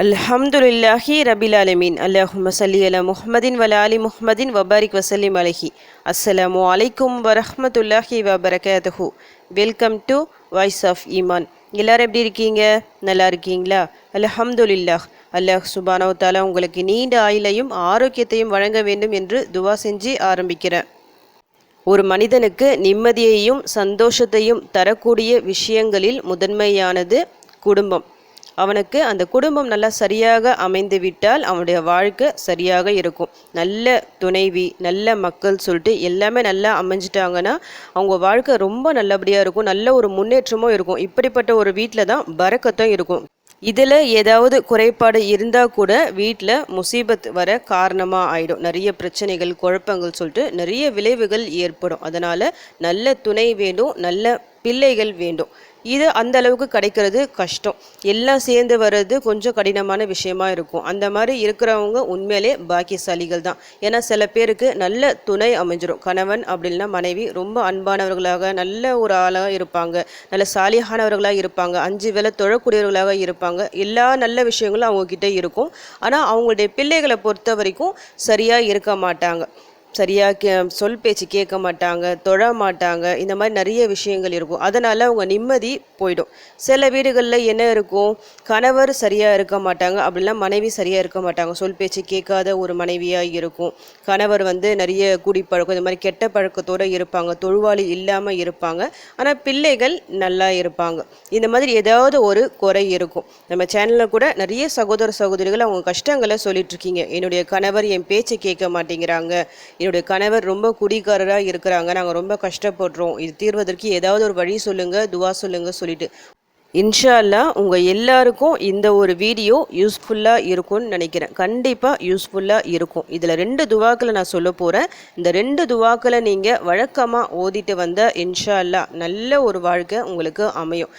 அல்ஹம்துலில்லாஹி ரபில் அலமீன் அல்லாஹும் சல்லி அலா முஹம்மதின் வல அலி முஹமதின் வபாரிக் வசலிம் அலஹி. அஸ்ஸலாமு அலைக்கும் வரஹமத்துல்லாஹி வபரகாதஹு welcome to voice of Iman. எல்லாரும் எப்படி இருக்கீங்க? நல்லா இருக்கீங்களா? அல்ஹம்துலில்லாஹ். அல்லாஹ் சுபானவ தாலா உங்களுக்கு நீண்ட ஆயுளையும் ஆரோக்கியத்தையும் வழங்க வேண்டும் என்று துவா செஞ்சு ஆரம்பிக்கிறேன். ஒரு மனிதனுக்கு நிம்மதியையும் சந்தோஷத்தையும் தரக்கூடிய விஷயங்களில் முதன்மையானது குடும்பம். அவனுக்கு அந்த குடும்பம் நல்லா சரியாக அமைந்து விட்டால் அவனுடைய வாழ்க்கை சரியாக இருக்கும். நல்ல துணைவி நல்ல மக்கள் சொல்லிட்டு எல்லாமே நல்லா அமைஞ்சிட்டாங்கன்னா அவங்க வாழ்க்கை ரொம்ப நல்லபடியாக இருக்கும். நல்ல ஒரு முன்னேற்றமும் இருக்கும். இப்படிப்பட்ட ஒரு வீட்டில் தான் பறக்கத்தும் இருக்கும். இதில் ஏதாவது குறைபாடு இருந்தால் கூட வீட்டில் முசீபத் வர காரணமாக ஆயிடும். நிறைய பிரச்சனைகள் குழப்பங்கள் சொல்லிட்டு நிறைய விளைவுகள் ஏற்படும். அதனால் நல்ல துணை வேண்டும் நல்ல பிள்ளைகள் வேண்டும். இது அந்த அளவுக்கு கிடைக்கிறது கஷ்டம். எல்லாம் சேர்ந்து வர்றது கொஞ்சம் கடினமான விஷயமா இருக்கும். அந்த மாதிரி இருக்கிறவங்க உண்மையிலே பாக்கியசாலிகள் தான். ஏன்னா சில பேருக்கு நல்ல துணை அமைஞ்சிரும். கணவன் அப்படின்னா மனைவி ரொம்ப அன்பானவர்களாக நல்ல ஒரு ஆளாக இருப்பாங்க. நல்ல சாலியானவர்களாக இருப்பாங்க. அஞ்சு வேலை தொழக்கூடியவர்களாக இருப்பாங்க. எல்லா நல்ல விஷயங்களும் அவங்கக்கிட்ட இருக்கும். ஆனால் அவங்களுடைய பிள்ளைகளை பொறுத்த வரைக்கும் சரியாக இருக்க மாட்டாங்க. சரியாக கே சொல் பேச்சு கேட்க மாட்டாங்க தொழ மாட்டாங்க இந்த மாதிரி நிறைய விஷயங்கள் இருக்கும். அதனால் அவங்க நிம்மதி போயிடும். சில வீடுகளில் என்ன இருக்கும்? கணவர் சரியாக இருக்க மாட்டாங்க அப்படிலாம் மனைவி சரியாக இருக்க மாட்டாங்க. சொல் பேச்சு கேட்காத ஒரு மனைவியாக இருக்கும். கணவர் வந்து நிறைய குடிப்பழக்கம் இந்த மாதிரி கெட்ட பழக்கத்தோடு இருப்பாங்க தொழுவாளி இல்லாமல் இருப்பாங்க. ஆனால் பிள்ளைகள் நல்லா இருப்பாங்க. இந்த மாதிரி ஏதாவது ஒரு குறை இருக்கும். நம்ம சேனலில் கூட நிறைய சகோதர சகோதரிகள் அவங்க கஷ்டங்களை சொல்லிட்டு இருக்கீங்க. என்னுடைய கணவர் என் பேச்சை கேட்க மாட்டேங்கிறாங்க. என்னுடைய கணவர் ரொம்ப குடிகாரராக இருக்கிறாங்க. நாங்கள் ரொம்ப கஷ்டப்படுறோம். இது தீர்வதற்கு ஏதாவது ஒரு வழி சொல்லுங்கள் துவா சொல்லுங்கள் சொல்லிட்டு. இன்ஷா அல்லாஹ் உங்கள் எல்லாருக்கும் இந்த ஒரு வீடியோ யூஸ்ஃபுல்லாக இருக்கும்னு நினைக்கிறேன். கண்டிப்பாக யூஸ்ஃபுல்லாக இருக்கும். இதில் ரெண்டு துவாக்களை நான் சொல்ல போகிறேன் இந்த ரெண்டு துவாக்களை நீங்கள் வழக்கமாக ஓதிட்டு வந்த இன்ஷா அல்லாஹ் நல்ல ஒரு வாழ்க்கை உங்களுக்கு அமையும்.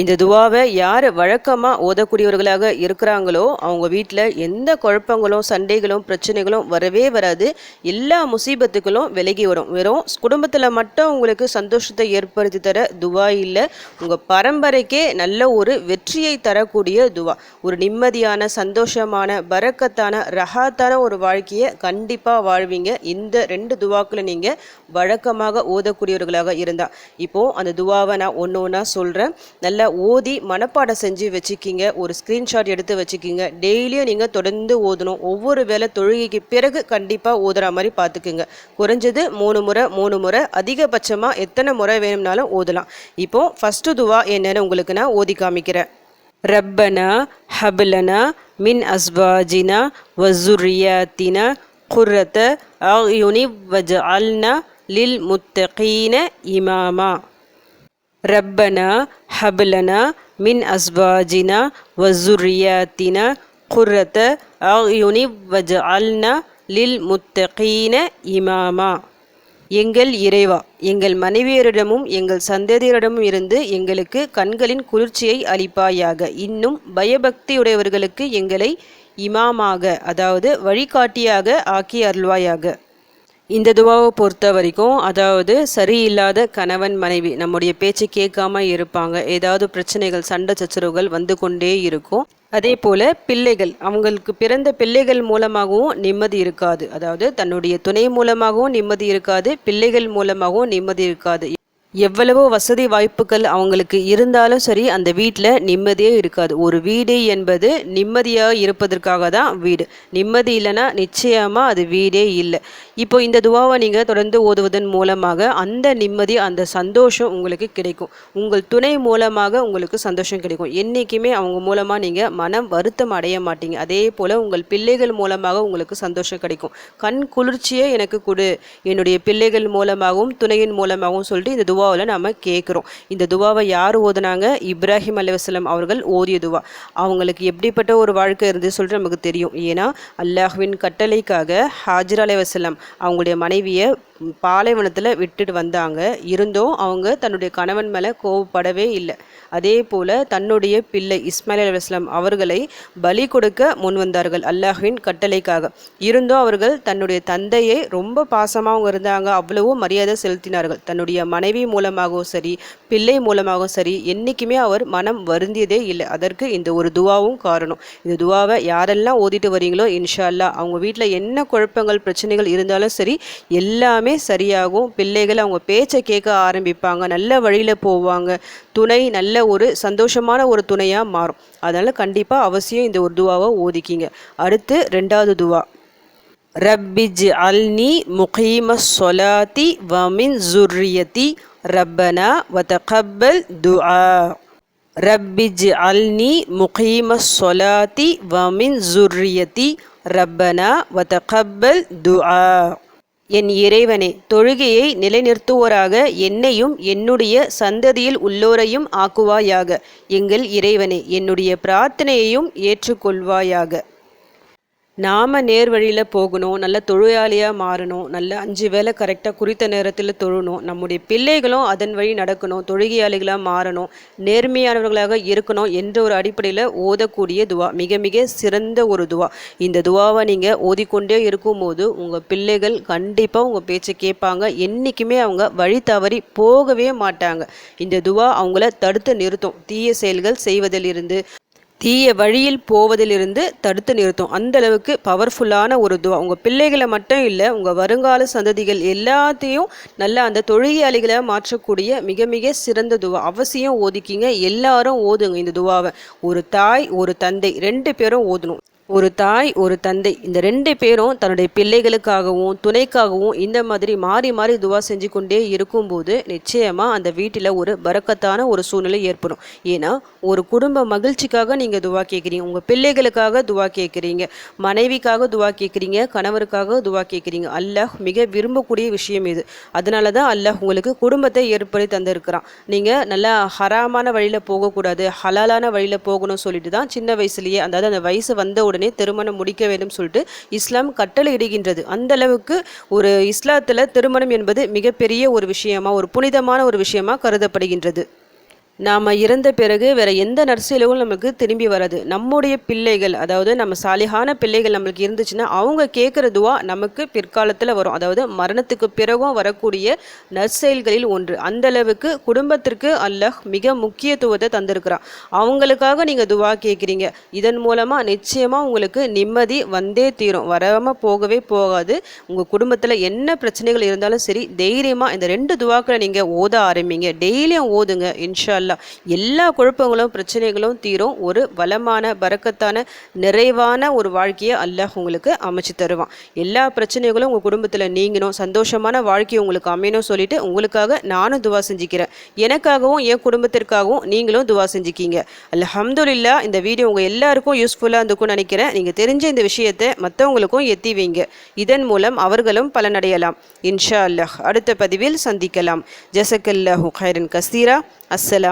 இந்த துவாவை யார் வழக்கமாக ஓதக்கூடியவர்களாக இருக்கிறாங்களோ அவங்க வீட்டில் எந்த குழப்பங்களும் சண்டைகளும் பிரச்சனைகளும் வரவே வராது. எல்லா முசீபத்துக்களும் விலகி வரும். வெறும் குடும்பத்தில் மட்டும் உங்களுக்கு சந்தோஷத்தை ஏற்படுத்தி தர துவா இல்லை. உங்கள் பரம்பரைக்கே நல்ல ஒரு வெற்றியை தரக்கூடிய துவா. ஒரு நிம்மதியான சந்தோஷமான பறக்கத்தான ரஹாத்தான ஒரு வாழ்க்கையை கண்டிப்பாக வாழ்வீங்க. இந்த ரெண்டு துவாக்களை நீங்கள் வழக்கமாக ஓதக்கூடியவர்களாக இருந்தால் இப்போது அந்த துவாவை நான் ஒன்று ஒன்றா சொல்கிறேன் நல்ல நல்லா ஓதி மனப்பாடம் செஞ்சு வச்சுக்கிங்க. ஒரு ஸ்க்ரீன்ஷாட் எடுத்து வச்சுக்கிங்க. டெய்லியும் நீங்கள் தொடர்ந்து ஓதணும். ஒவ்வொரு வேலை தொழுகைக்கு பிறகு கண்டிப்பாக ஓதுற மாதிரி பார்த்துக்குங்க குறைஞ்சது மூணு முறை மூணு முறை. அதிகபட்சமாக எத்தனை முறை வேணும்னாலும் ஓதலாம். இப்போ ஃபஸ்ட்டு துவா என்னென்னு உங்களுக்கு நான் ஓதி காமிக்கிறேன். ரப்பனா ஹபலனா மின் அஸ்வாஜினா வசுரியாத்தினா குர்ரத்த அயுனி வஜ்அல்னா லில் முத்தகீன இமாமா. ரப்பனா ஹபலனா மின் அஸ்வாஜினா வசுரியாத்தினா குர்ரத்த ஆயுனி வஜ அல்னா லில் முத்தகீன இமாமா எங்கள் இறைவா எங்கள் மனைவியரிடமும் எங்கள் சந்ததியரிடமும் இருந்து எங்களுக்கு கண்களின் குளிர்ச்சியை அளிப்பாயாக. இன்னும் பயபக்தியுடையவர்களுக்கு எங்களை இமாமாக அதாவது வழிகாட்டியாக ஆக்கி அருள்வாயாக. இந்த துவாவை பொறுத்த வரைக்கும் அதாவது சரியில்லாத கணவன் மனைவி நம்முடைய பேச்சை கேட்காம இருப்பாங்க. ஏதாவது பிரச்சனைகள் சண்டை சச்சரவுகள் வந்து கொண்டே இருக்கும். அதே போல் பிள்ளைகள் அவங்களுக்கு பிறந்த பிள்ளைகள் மூலமாகவும் நிம்மதி இருக்காது. அதாவது தன்னுடைய துணை மூலமாகவும் நிம்மதி இருக்காது பிள்ளைகள் மூலமாகவும் நிம்மதி இருக்காது. எவ்வளவோ வசதி வாய்ப்புகள் அவங்களுக்கு இருந்தாலும் சரி அந்த வீட்டில் நிம்மதியே இருக்காது. ஒரு வீடு என்பது நிம்மதியாக இருப்பதற்காக தான் வீடு. நிம்மதி இல்லைன்னா நிச்சயமாக அது வீடே இல்லை. இப்போ இந்த துவாவை நீங்கள் தொடர்ந்து ஓதுவதன் மூலமாக அந்த நிம்மதி அந்த சந்தோஷம் உங்களுக்கு கிடைக்கும். உங்கள் துணை மூலமாக உங்களுக்கு சந்தோஷம் கிடைக்கும். என்றைக்குமே அவங்க மூலமாக நீங்கள் மனம் வருத்தம் அடைய மாட்டீங்க. அதே போல் உங்கள் பிள்ளைகள் மூலமாக உங்களுக்கு சந்தோஷம் கிடைக்கும். கண் குளிர்ச்சியே எனக்கு கொடு. என்னுடைய பிள்ளைகள் மூலமாகவும் துணையின் மூலமாகவும் சொல்லிட்டு இந்த துவா துவாவில் நம்ம கேட்குறோம் இந்த துவாவை யார் ஓதுனாங்க? இப்ராஹிம் அலிவசலம் அவர்கள் ஓதிய துவா. அவங்களுக்கு எப்படிப்பட்ட ஒரு வாழ்க்கை இருந்து சொல்லிட்டு நமக்கு தெரியும். ஏன்னா அல்லாஹுவின் கட்டளைக்காக ஹாஜர் அலைவசலம் அவங்களுடைய மனைவியை பாலைவனத்தில் விட்டுட்டு வந்தாங்க. இருந்தும் அவங்க தன்னுடைய கணவன் மேலே கோவப்படவே இல்லை. அதே போல் தன்னுடைய பிள்ளை இஸ்மாயில் அலுவலாம் அவர்களை பலி கொடுக்க முன் வந்தார்கள் அல்லாஹின் கட்டளைக்காக. இருந்தும் அவர்கள் தன்னுடைய தந்தையை ரொம்ப பாசமாக அவங்க இருந்தாங்க. அவ்வளவோ மரியாதை செலுத்தினார்கள். தன்னுடைய மனைவி மூலமாகவும் சரி பிள்ளை மூலமாகவும் சரி என்றைக்குமே அவர் மனம் வருந்தியதே இல்லை. அதற்கு இந்த ஒரு துவாவும் காரணம். இந்த துவாவை யாரெல்லாம் ஓதிட்டு வரீங்களோ இன்ஷா அல்லா அவங்க வீட்டில் என்ன குழப்பங்கள் பிரச்சனைகள் இருந்தாலும் சரி எல்லாமே சரியாகும். பிள்ளைகள் அவங்க பேச்சை கேட்க ஆரம்பிப்பாங்க. நல்ல வழியில் போவாங்க. துணை நல்ல ஒரு சந்தோஷமான ஒரு துணையாக மாறும். அதனால் கண்டிப்பாக அவசியம் இந்த ஒரு துவாவை ஓதிக்கிங்க. அடுத்து ரெண்டாவது துவா. ரப்பிஜ் அல்னி முகீம சொலாத்தி வமின் ஜுர்ரியத்தி ரப்பனா வதகப்பல் துஆ. ரப்பிஜ் அல்னி முகீம சொலாத்தி வமின் ஜுர்ரியத்தி ரப்பனா வதகப்பல் துஆ. என் இறைவனே தொழுகையை நிலைநிறுத்துவோராக என்னையும் என்னுடைய சந்ததியில் உள்ளோரையும் ஆக்குவாயாக. எங்கள் இறைவனே என்னுடைய பிரார்த்தனையையும் ஏற்றுக்கொள்வாயாக. நாம் நேர் வழியில் போகணும் நல்ல தொழிலாளியாக மாறணும் நல்ல அஞ்சு வேலை கரெக்டாக குறித்த நேரத்தில் தொழணும். நம்முடைய பிள்ளைகளும் அதன் வழி நடக்கணும் தொழுகையாளிகளாக மாறணும் நேர்மையானவர்களாக இருக்கணும் என்ற ஒரு அடிப்படையில் ஓதக்கூடிய துவா மிக மிக சிறந்த ஒரு துவா. இந்த துவாவை நீங்கள் ஓதிக்கொண்டே இருக்கும்போது உங்கள் பிள்ளைகள் கண்டிப்பாக உங்கள் பேச்சை கேட்பாங்க. என்றைக்குமே அவங்க வழி தவறி போகவே மாட்டாங்க. இந்த துவா அவங்கள தடுத்து நிறுத்தும். தீய செயல்கள் செய்வதிலிருந்து தீய வழியில் போவதிலிருந்து தடுத்து நிறுத்தும். அந்த அளவுக்கு பவர்ஃபுல்லான ஒரு துவா. உங்கள் பிள்ளைகளை மட்டும் இல்லை உங்கள் வருங்கால சந்ததிகள் எல்லாத்தையும் நல்லா அந்த தொழிலாளிகளை மாற்றக்கூடிய மிக மிக சிறந்த துவா. அவசியம் ஓதிக்கிங்க. எல்லாரும் ஓதுங்க இந்த துவாவை. ஒரு தாய் ஒரு தந்தை ரெண்டு பேரும் ஓதணும். ஒரு தாய் ஒரு தந்தை இந்த ரெண்டு பேரும் தன்னுடைய பிள்ளைகளுக்காகவும் துணைக்காகவும் இந்த மாதிரி மாறி மாறி துவா செஞ்சு கொண்டே இருக்கும்போது நிச்சயமாக அந்த வீட்டில் ஒரு பறக்கத்தான ஒரு சூழ்நிலை ஏற்படும். ஏன்னா ஒரு குடும்ப மகிழ்ச்சிக்காக நீங்கள் துவா கேட்குறீங்க உங்கள் பிள்ளைகளுக்காக துவா கேட்குறீங்க மனைவிக்காக துவா கேட்குறீங்க கணவருக்காக துவா கேட்குறீங்க அல்லாஹ் மிக விரும்பக்கூடிய விஷயம் இது. அதனால தான் அல்லாஹ் உங்களுக்கு குடும்பத்தை ஏற்படுத்தி தந்திருக்கிறான். நீங்கள் நல்லா ஹராமான வழியில் போகக்கூடாது ஹலாலான வழியில் போகணும்னு சொல்லிட்டு தான் சின்ன வயசுலேயே அதாவது அந்த வயசு வந்த உடனே திருமணம் முடிக்க வேண்டும் சொல்லிட்டு இஸ்லாம் கட்டளை இடுகின்றது அந்த அளவுக்கு ஒரு இஸ்லாத்தில் திருமணம் என்பது மிகப்பெரிய ஒரு விஷயமா ஒரு புனிதமான ஒரு விஷயமா கருதப்படுகின்றது. நாம் இறந்த பிறகு வேறு எந்த நர்சிலும் நமக்கு திரும்பி வராது. நம்முடைய பிள்ளைகள் அதாவது நம்ம சாலிகான பிள்ளைகள் நம்மளுக்கு இருந்துச்சுன்னா அவங்க கேட்குறதுவா நமக்கு பிற்காலத்தில் வரும். அதாவது மரணத்துக்கு பிறகும் வரக்கூடிய நற்செயல்களில் ஒன்று. அந்த அளவுக்கு குடும்பத்திற்கு அல்லாஹ் மிக முக்கியத்துவத்தை தந்திருக்கிறான். அவங்களுக்காக நீங்கள் துவா கேட்குறீங்க இதன் மூலமாக நிச்சயமாக உங்களுக்கு நிம்மதி வந்தே தீரும். வராமல் போகவே போகாது. உங்கள் குடும்பத்தில் என்ன பிரச்சனைகள் இருந்தாலும் சரி தைரியமாக இந்த ரெண்டு துவாக்களை நீங்கள் ஓத ஆரம்பிங்க. டெய்லியும் ஓதுங்க இன்ஷால்லா அல்லா எல்லா குழப்பங்களும் பிரச்சனைகளும் தீரும். ஒரு வளமான பறக்கத்தான நிறைவான ஒரு வாழ்க்கையை அல்லாஹ் உங்களுக்கு அமைச்சு தருவான். எல்லா பிரச்சனைகளும் உங்கள் குடும்பத்தில் நீங்கணும். சந்தோஷமான வாழ்க்கையை உங்களுக்கு அமையணும் சொல்லிட்டு உங்களுக்காக நானும் துவா செஞ்சுக்கிறேன். எனக்காகவும் என் குடும்பத்திற்காகவும் நீங்களும் துவா செஞ்சுக்கிங்க. அல்ஹம்துலில்லா இந்த வீடியோ உங்கள் எல்லாருக்கும் யூஸ்ஃபுல்லாக இருந்துக்கும்னு நினைக்கிறேன். நீங்கள் தெரிஞ்ச இந்த விஷயத்தை மற்றவங்களுக்கும் எத்தி வைங்க. இதன் மூலம் அவர்களும் பலனடையலாம். இன்ஷா அல்லாஹ். அடுத்த பதிவில் சந்திக்கலாம். ஜசக்கல்லாஹு ஹைரன் கஸ்தீரா அஸ்ஸலாம்